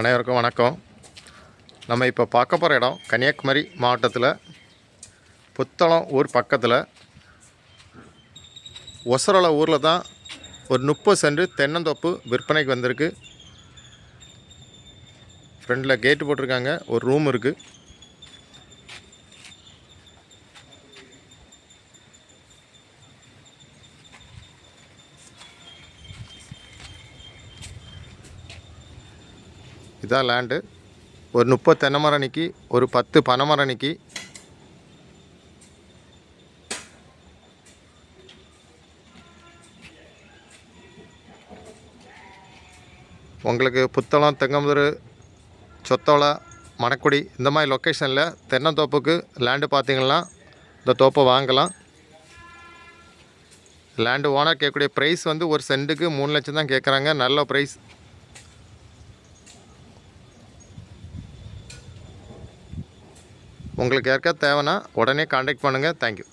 அனைவருக்கும் வணக்கம். நம்ம இப்போ பார்க்க போகிற இடம் கன்னியாகுமரி மாவட்டத்தில் புத்தளம் ஊர் பக்கத்தில். ஒசரல ஊரில் தான் ஒரு முப்பது சென்று தென்னந்தோப்பு விற்பனைக்கு வந்திருக்கு. ஃப்ரண்டில் கேட்டு போட்டிருக்காங்க ஒரு ரூம் இருக்குது இதான் லேண்டு ஒரு முப்பது தென்னை மரம் நிற்கி ஒரு பத்து பனை மரம் நிற்கி உங்களுக்கு புத்தளம் தெங்கமுதூர் சொத்தோலை மணக்குடி இந்த மாதிரி லொக்கேஷனில் தென்னந்தோப்புக்கு லேண்டு பார்த்தீங்கன்னா இந்த தோப்பை வாங்கலாம். லேண்டு ஓனர் கேட்கக்கூடிய ப்ரைஸ் வந்து ஒரு சென்ட்டுக்கு மூணு லட்சம் தான் கேட்குறாங்க. நல்ல ப்ரைஸ் உங்களுக்கு யாருக்கா தேவைன்னா உடனே காண்டாக்ட் பண்ணுங்கள் தேங்க்யூ